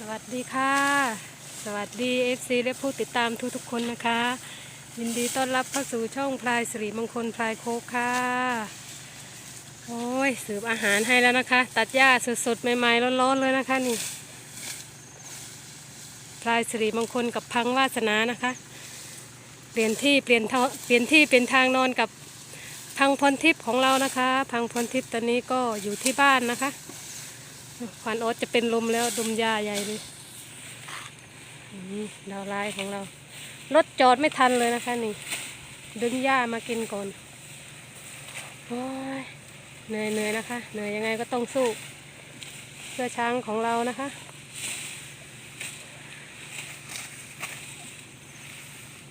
สวัสดีค่ะ สวัสดี FC และผู้ติดตามทุกทุกๆคนนะคะ ยินดีต้อนรับเข้าสู่ช่องพลายสิริมงคลพลายโคกค่ะ โอ้ยสืบอาหารให้แล้วนะคะ ตัดหญ้าสดๆใหม่ๆร้อนๆเลยนะคะนี่พลายสิริมงคลกับพังวาสนานะคะ เปลี่ยนที่เปลี่ยนท่าเปลี่ยนที่เปลี่ยนทางนอนกับพังพรทิพย์ของเรานะคะ พังพรทิพย์ตอนนี้ก็อยู่ที่บ้านนะคะ ขวัญโอ๊ตจะเป็นลมแล้วดมยาใหญ่เลยดาวไลายของเรา รถจอดไม่ทันเลยนะคะนี่ ดึงหญ้ามากินก่อนโอ้ยเหนื่อยเหนื่อยนะคะ เหนื่อยยังไงก็ต้องสู้ เพื่อช้างของเรานะคะ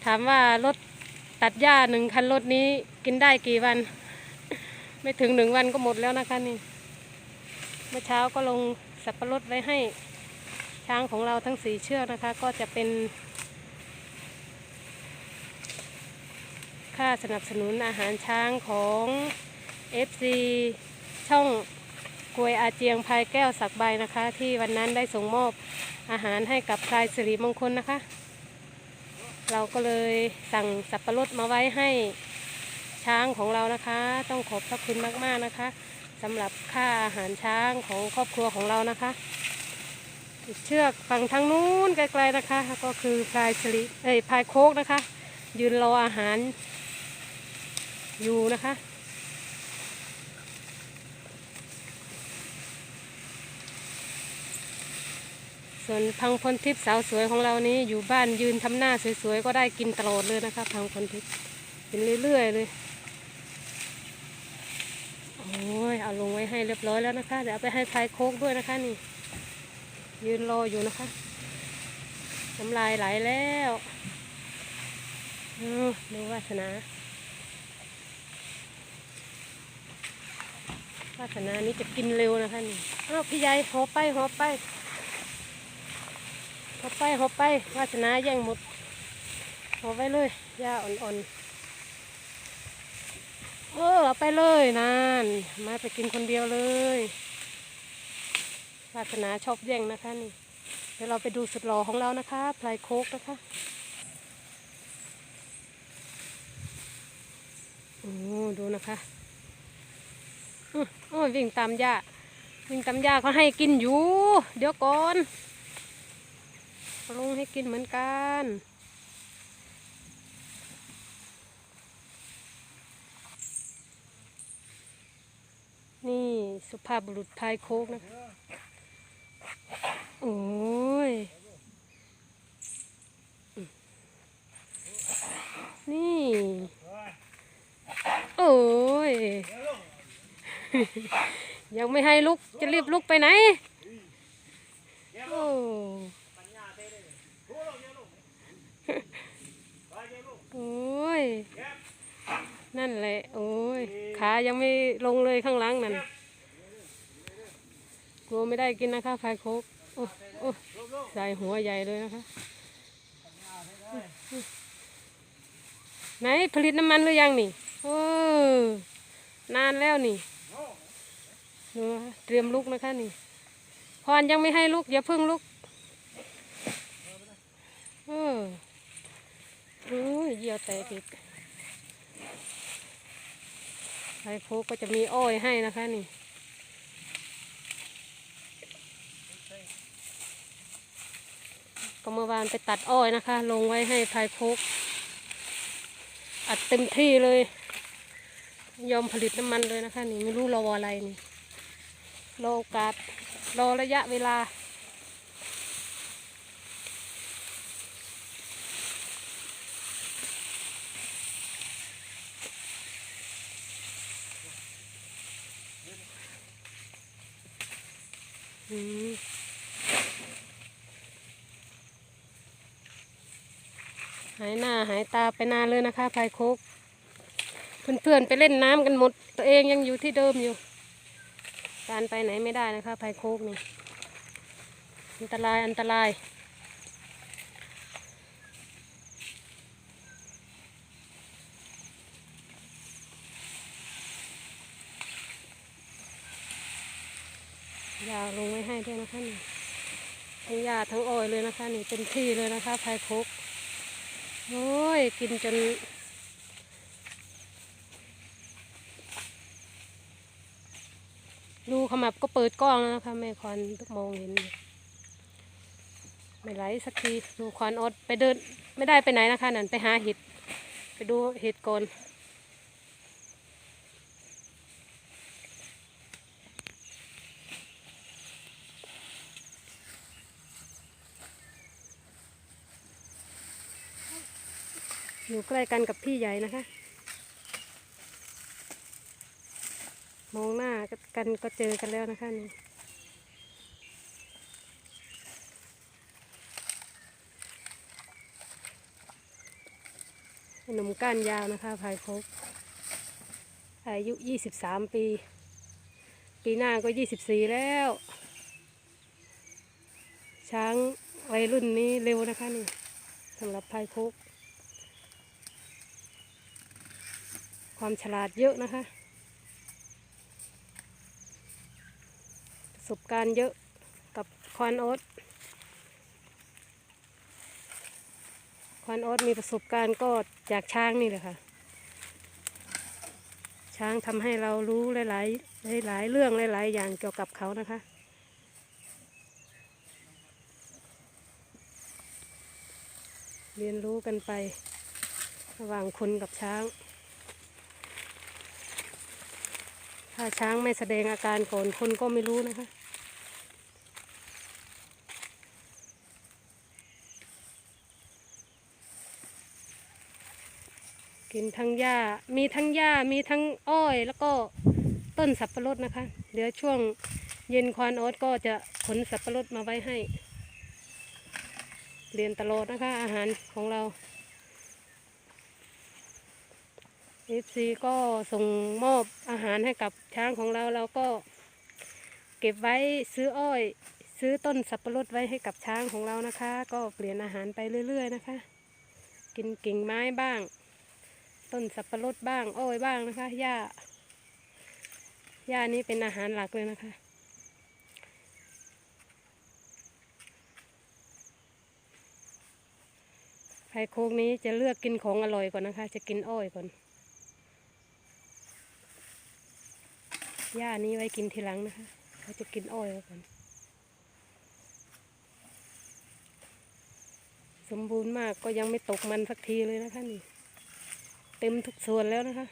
ถามว่ารถตัดหญ้าหนึ่งคันรถนี้กินได้กี่วัน ไม่ถึงหนึ่งวันก็หมดแล้วนะคะนี่ มื่อเช้าก็ลงสับปะรดไว้ให้ช้างของเราทั้งสี่เชือกนะคะ ก็จะเป็นค่าสนับสนุนอาหารช้างของ FC ช่องกวยอาเจียงพายแก้วสักใบนะคะ ที่วันนั้นได้ส่งมอบอาหารให้กับพลายสิริมงคลนะคะ เราก็เลยสั่งสับปะรดมาไว้ให้ช้างของเรานะคะ ต้องขอบพระคุณมากๆนะคะ สำหรับค่าอาหารช้างของครอบครัวของเรานะคะเชือกฝั่งทางนู้นไกลๆนะคะ ก็คือพลายสลิเอ้ยพลายโคกนะคะ ยืนรออาหารอยู่นะคะ ส่วนพังพลทิพย์สาวสวยของเรานี้อยู่บ้านยืนทำหน้าสวยๆ ก็ได้กินตลอดเลยนะคะ พังพลทิพย์กินเรื่อยๆเลย โอ้ย เอาลงไว้ให้เรียบร้อยแล้วนะคะ เดี๋ยวเอาไปให้พายโคกด้วยนะคะนี่ ยืนรออยู่นะคะน้ำลายไหลแล้วดูวาสนาวาสนานี้จะกินเร็วนะคะนี่อ้าวพี่ใหญ่หอบไปหอบไปหอบไปหอบไปวาสนาแย่งหมดหอบไว้เลยหญ้าอ่อนๆ เออเอาไปเลยนั่นมาไปกินคนเดียวเลยวาสนาชอบแย่งนะคะนี่เดี๋ยวเราไปดูสุดหล่อของเรานะคะพลายโคกนะคะโอ้ดูนะคะโอ้ยวิ่งตามหญ้าวิ่งตามหญ้าเขาให้กินอยู่ เดี๋ยวก่อนเอาลงให้กินเหมือนกัน นี่ สุภาพบุรุษพายโคกนะคะโอ้ย นี่ โอ้ย ยังไม่ให้ลุก จะรีบลุกไปไหน โอ้โอ้ย นั่นแหละ โอ้ย ขายังไม่ลงเลยข้างหลังนั่น ลัวไม่ได้กินนะคะพายโคกโอ้โอ้ใส่หัวใหญ่เลยนะคะ ไหนผลิตน้ำมันหรือยังนี่โอ้นานแล้วนี่ดูนเตรียมลุกนะคะนี่พรยังไม่ให้ลุกอย่าเพิ่งลุกเออโอ้ยเยี่ยวแตกอีกไข่โคกก็จะมีอ้อยให้นะคะนี่ ก็เมื่อวานไปตัดอ้อยนะคะ ลงไว้ให้พายโคกอัดเต็มที่เลย ยอมผลิตน้ำมันเลยนะคะ นี่ไม่รู้รออะไรนี่รอโอกาสรอระยะเวลา อืม หายหน้าหายตาไปนานเลยนะคะพายโคกเพื่อนๆไปเล่นน้ำกันหมด ตัวเองยังอยู่ที่เดิมอยู่ การไปไหนไม่ได้นะคะพายโคกนี่อันตรายอันตรายยาลงไว้ให้ด้วยนะคะนี่ทั้งหญ้าทั้งออยเลยนะคะ นี่เต็มที่เลยนะคะพายโคก โอ้ย กินจน ดูขมับก็เปิดกล้องแล้วนะคะแม่ควันมองเห็น ไม่ไหลสักที ดูควันอดไปเดิน ไม่ได้ไปไหนนะคะ นั่นไปหาเห็ด ไปดูเห็ดก่อน อยู่ใกล้กันกับพี่ใหญ่นะคะ มองหน้ากันก็เจอกันแล้วนะคะนี่หนุ่มก้านยาวนะคะภายคบอายุ 23 ปี ปีหน้าก็ 24 แล้ว ช้างวัยรุ่นนี้เร็วนะคะนี่สำหรับภายโคก ความฉลาดเยอะนะคะ ประสบการณ์เยอะกับควานโอ๊ตควานโอ๊ตมีประสบการณ์ก็จากช้างนี่แหละค่ะ ช้างทำให้เรารู้หลายๆหลายๆเรื่องหลายๆอย่างเกี่ยวกับเขานะคะเรียนรู้กันไประหว่างคนกับช้าง ถ้าช้างไม่แสดงอาการก่อนคนก็ไม่รู้นะคะ กินทั้งหญ้า มีทั้งหญ้า มีทั้งอ้อย แล้วก็ต้นสับปะรดนะคะ เดี๋ยวช่วงเย็นควานโอ๊ตก็จะขนสับปะรดมาไว้ให้ เรียนตลอดนะคะอาหารของเรา เอฟซีก็ส่งมอบอาหารให้กับช้างของเราเราก็เก็บไว้ซื้ออ้อย ซื้อต้นสับปะรดไว้ให้กับช้างของเรานะคะ ก็เปลี่ยนอาหารไปเรื่อย ๆ นะคะ กินกิ่งไม้บ้าง ต้นสับปะรดบ้าง อ้อยบ้างนะคะหญ้าหญ้านี้เป็นอาหารหลักเลยนะคะไผ่โคกนี้จะเลือกกินของอร่อยก่อนนะคะ จะกินอ้อยก่อน หญ้านี้ไว้กินทีหลังนะคะเขาจะกินอ้อยก่อนสมบูรณ์มากก็ยังไม่ตกมันสักทีเลยนะคะนี่ เต็มทุกส่วนแล้วนะคะ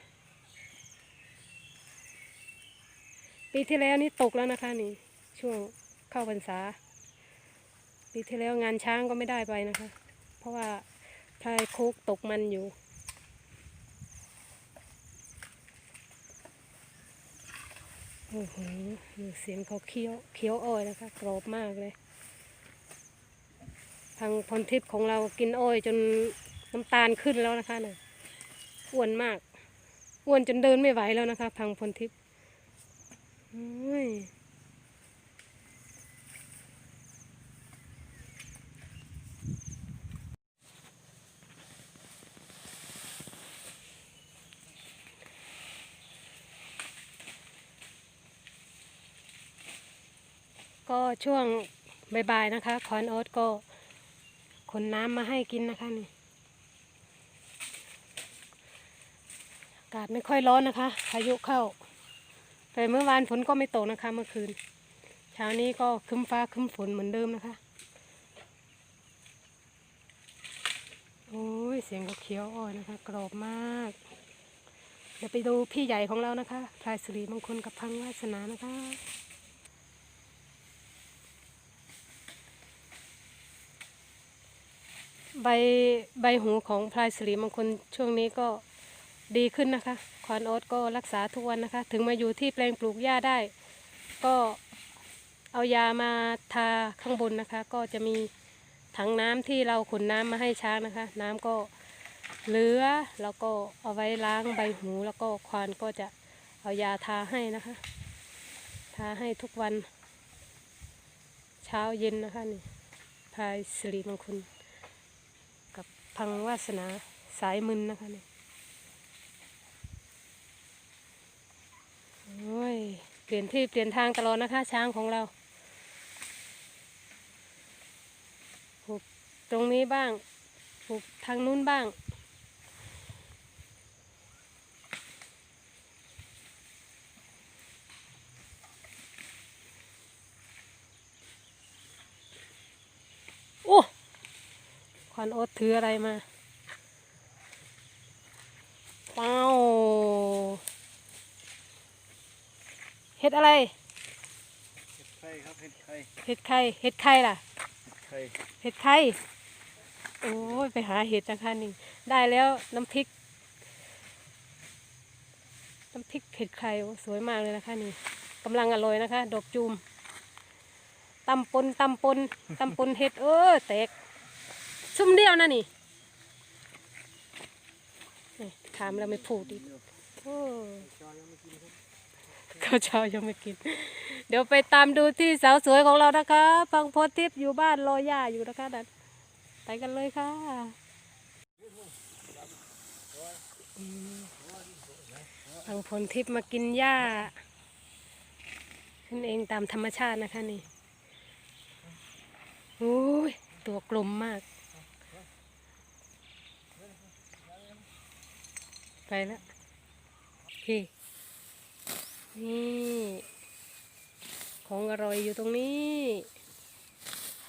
ปีที่แล้วนี่ตกแล้วนะคะนี่ ช่วงเข้าพรรษา ปีที่แล้วงานช้างก็ไม่ได้ไปนะคะ เพราะว่าพายโคกตกมันอยู่ โอ้โหดูเสียงเขาเคี้ยวเคี้ยวอ้อยนะคะกรอบมากเลย ทางพรทิพย์ของเรากินอ้อยจนน้ำตาลขึ้นแล้วนะคะน่ะอ้วนมากอ้วนจนเดินไม่ไหวแล้วนะคะพังพรทิพย์ ก็ช่วงบ่ายๆนะคะคอนโอ๊ตก็ขนน้ำมาให้กินนะคะนี่อากาศไม่ค่อยร้อนนะคะพายุเข้า แต่เมื่อวานฝนก็ไม่ตกนะคะเมื่อคืน เช้านี้ก็คึ้มฟ้าคึ้มฝนเหมือนเดิมนะคะโอ้ยเสียงเขาเคี้ยวอ้อยนะคะ กรอบมาก เดี๋ยวไปดูพี่ใหญ่ของเรานะคะพลายสิริมงคลกับพังวาสนานะคะ ใบใบหูของพลายสิริมงคลช่วงนี้ก็ดีขึ้นนะคะควานโอ๊ตก็รักษาทุกวันนะคะ ถึงมาอยู่ที่แปลงปลูกหญ้าได้ ก็เอายามาทาข้างบนนะคะ ก็จะมีถังน้ำที่เราขนน้ำมาให้ช้างนะคะ น้ำก็เหลือแล้วก็เอาไว้ล้างใบหูแล้วก็ควานก็จะเอายาทาให้นะคะ ทาให้ทุกวัน เช้าเย็นนะคะนี่พายสิริมงคล พังวาสนาสายมึนนะคะเนี่ยโอ้ยเปลี่ยนที่เปลี่ยนทางตลอดนะคะ ช้างของเราปลูกตรงนี้บ้างปลูกทางนู้นบ้าง โอ้ ควันโอ๊ตถืออะไรมาว้าวเห็ดอะไรไข่ครับ เห็ดไข่ เห็ดไข่เห็ดไข่ล่ะ ไข่ เห็ดไข่โอ้ยไปหาเห็ดนะคะนี่ได้แล้วน้ำพริก น้ำพริกเห็ดไข่โอ้สวยมากเลยนะคะนี่กำลังอร่อยนะคะ ดอกจูมตำปนตำปนตำปนเห็ดเออแตก ซุ่มเดียวนะนี่นี่ถามแล้วไม่พูดอีกโอ้ข้าวเช้ายังไม่กิน เดี๋ยวไปตามดูที่สาวสวยของเรานะคะฟังโพอทิพย์อยู่บ้านรอย่าอยู่นะคะนั่นไปกันเลยค่ะอืมฟังพลทิพย์มากินหญ้าขึ้นเองตามธรรมชาตินะคะนี่โอ้ยตัวกลมมาก ไปแล้วโอเคนี่ ของอร่อยอยู่ตรงนี้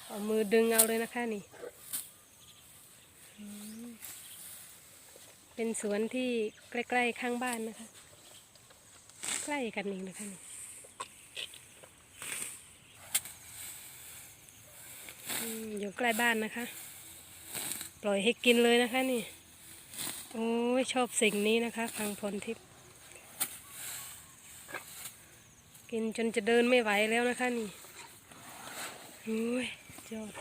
เอามือดึงเอาเลยนะคะนี่ เป็นสวนที่ใกล้ๆข้างบ้านนะคะ ใกล้กันเองนะคะนี่อยู่ใกล้บ้านนะคะ ปล่อยให้กินเลยนะคะนี่ โอ้ยชอบสิ่งนี้นะคะฟังพลทิพย์กินจนจะเดินไม่ไหวแล้วนะคะนี่โอ้ยจอด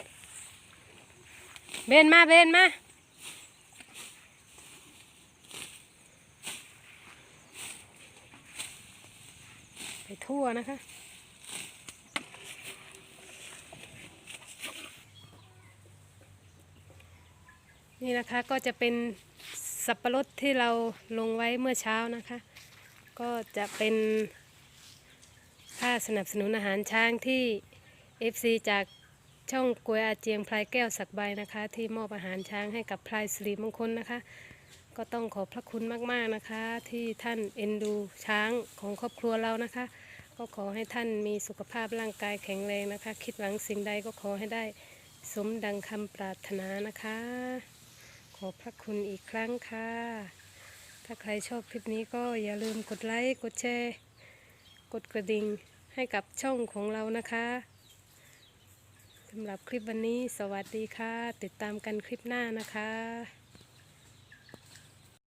เบนมาเบนมาไปทั่วนะคะนี่นะคะก็จะเป็น สับปะรดที่เราลงไว้เมื่อเช้านะคะ ก็จะเป็นค่าสนับสนุนอาหารช้างที่ FC จากช่องกวยอาเจียงพลายแก้วสักใบนะคะ ที่มอบอาหารช้างให้กับพลายสิริมงคลนะคะ ก็ต้องขอบพระคุณมากๆนะคะ ที่ท่านเอ็นดูช้างของครอบครัวเรานะคะ ก็ขอให้ท่านมีสุขภาพร่างกายแข็งแรงนะคะ คิดหวังสิ่งใดก็ขอให้ได้สมดังคำปรารถนานะคะ อบพระคุณอีกครั้งค่ะ ถ้าใครชอบคลิปนี้ก็อย่าลืมกดไลค์กดแชร์ กดกระดิ่งให้กับช่องของเรานะคะสำหรับคลิปวันนี้สวัสดีค่ะ ติดตามกันคลิปหน้านะคะ